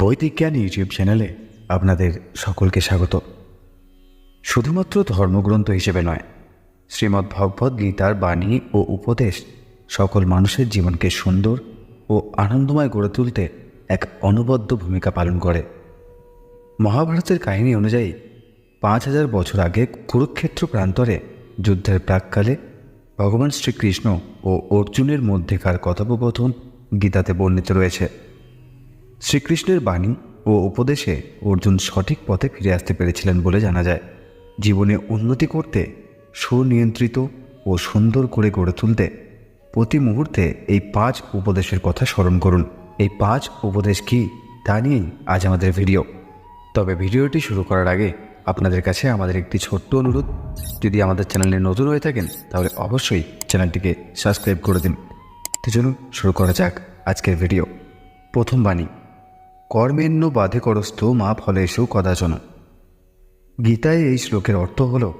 বৈদিক জ্ঞান ইউটিউব চ্যানেলে আপনাদের সকলকে স্বাগত। শুধুমাত্র ধর্মগ্রন্থ হিসেবে নয়, শ্রীমদ্ ভগবদ্ গীতার বাণী ও উপদেশ সকল মানুষের জীবনকে সুন্দর ও আনন্দময় গড়ে তুলতে এক অনবদ্য ভূমিকা পালন করে। মহাভারতের কাহিনী অনুযায়ী পাঁচ হাজার বছর আগে কুরুক্ষেত্র প্রান্তরে যুদ্ধের প্রাককালে ভগবান শ্রীকৃষ্ণ ও অর্জুনের মধ্যেকার কথোপকথন গীতাতে বর্ণিত রয়েছে। শ্রীকৃষ্ণের বাণী ও উপদেশে অর্জুন সঠিক পথে ফিরে আসতে পেরেছিলেন বলে জানা যায়। জীবনে উন্নতি করতে, সুনিয়ন্ত্রিত ও সুন্দর করে গড়ে তুলতে প্রতি মুহূর্তে এই পাঁচ উপদেশের কথা স্মরণ করুন। এই পাঁচ উপদেশ কি, তা নিয়েই আজ আমাদের ভিডিও। তবে ভিডিওটি শুরু করার আগে আপনাদের কাছে আমাদের একটি ছোট্ট অনুরোধ। যদি আমাদের চ্যানেলে নতুন হয়ে থাকেন, তাহলে অবশ্যই চ্যানেলটিকে সাবস্ক্রাইব করে দিন। তো চলুন শুরু করা যাক আজকের ভিডিও। প্রথম বাণী কর্মেণ্য বাধে করস্থ মা ফলেষু কদাচন। গীতায় এই শ্লোকের অর্থ হল,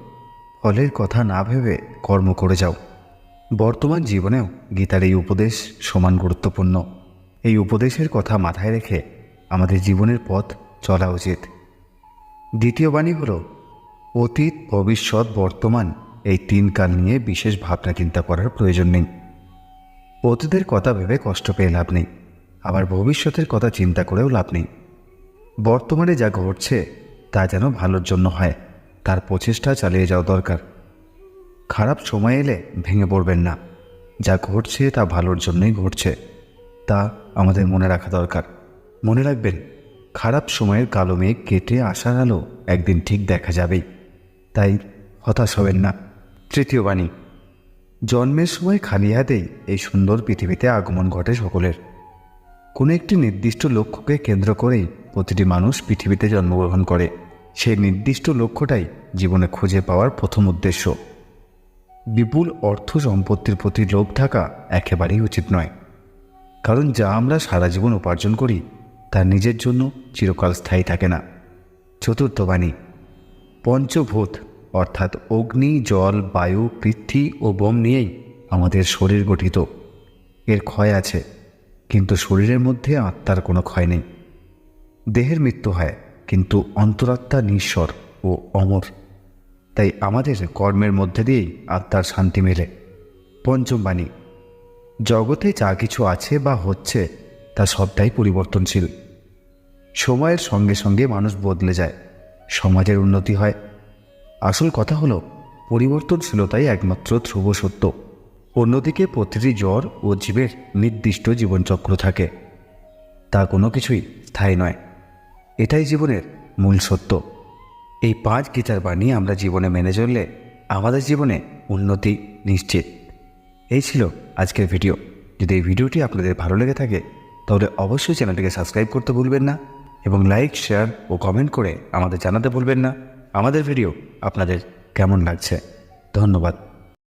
ফলের কথা না ভেবে কর্ম করে যাও। বর্তমান জীবনেও গীতার এই উপদেশ সমান গুরুত্বপূর্ণ। এই উপদেশের কথা মাথায় রেখে আমাদের জীবনের পথ চলা উচিত। দ্বিতীয় বাণী হল, অতীত, ভবিষ্যৎ, বর্তমান এই তিন কাল নিয়ে বিশেষ ভাবনা চিন্তা করার প্রয়োজন নেই। অতীতের কথা ভেবে কষ্ট পেয়ে লাভ নেই। আবার ভবিষ্যতের কথা চিন্তা করেও লাভ নেই। বর্তমানে যা ঘটছে, তা যেন ভালোর জন্য হয়, তার প্রচেষ্টা চালিয়ে যাওয়া দরকার। খারাপ সময় এলে ভেঙে পড়বেন না। যা ঘটছে, তা ভালোর জন্যই ঘটছে। তা আমাদের মনে রাখা দরকার। মনে রাখবেন, খারাপ সময়ের কালো মেঘ কেটে আসার আলো একদিন ঠিক দেখা যাবেই। তাই হতাশ হবেন না। তৃতীয় বাণী, জন্মের সময় খালি হাতেই এই সুন্দর পৃথিবীতে আগমন ঘটে সকলের। কোনো একটি নির্দিষ্ট লক্ষ্যকে কেন্দ্র করেই প্রতিটি মানুষ পৃথিবীতে জন্মগ্রহণ করে। সেই নির্দিষ্ট লক্ষ্যটাই জীবনে খুঁজে পাওয়ার প্রথম উদ্দেশ্য। বিপুল অর্থ সম্পত্তির প্রতি লোভ থাকা একেবারেই উচিত নয়। কারণ যা আমরা সারা জীবন উপার্জন করি, তা নিজের জন্য চিরকাল স্থায়ী থাকে না। চতুর্থ বাণী, পঞ্চভূত, অর্থাৎ অগ্নি, জল, বায়ু, পৃথ্বী ও বোম নিয়েই আমাদের শরীর গঠিত। এর ক্ষয় আছে। কিন্তু শরীরের মধ্যে আত্মার কোনো ক্ষয় নেই। দেহের মৃত্যু হয়, কিন্তু অন্তরাত্মা নিঃস্বর ও অমর। তাই আমাদের কর্মের মধ্যে দিয়েই আত্মার শান্তি মেলে। পঞ্চম বাণী, জগতে যা কিছু আছে বা হচ্ছে, তা সবটাই পরিবর্তনশীল। সময়ের সঙ্গে সঙ্গে মানুষ বদলে যায়, সমাজের উন্নতি হয়। আসল কথা হলো, পরিবর্তনশীলতাই একমাত্র ধ্রুব সত্য। অন্যদিকে প্রতিটি জ্বর ও জীবের নির্দিষ্ট জীবনচক্র থাকে। তা কোনো কিছুই স্থায়ী নয়। এটাই জীবনের মূল সত্য। এই পাঁচ গীতার বাণী আমরা জীবনে মেনে চললে আমাদের জীবনে উন্নতি নিশ্চিত। এই ছিল আজকের ভিডিও। যদি এই ভিডিওটি আপনাদের ভালো লেগে থাকে, তাহলে অবশ্যই চ্যানেলটিকে সাবস্ক্রাইব করতে ভুলবেন না এবং লাইক, শেয়ার ও কমেন্ট করে আমাদের জানাতে ভুলবেন না। আমাদের ভিডিও আপনাদের কেমন লাগছে? ধন্যবাদ।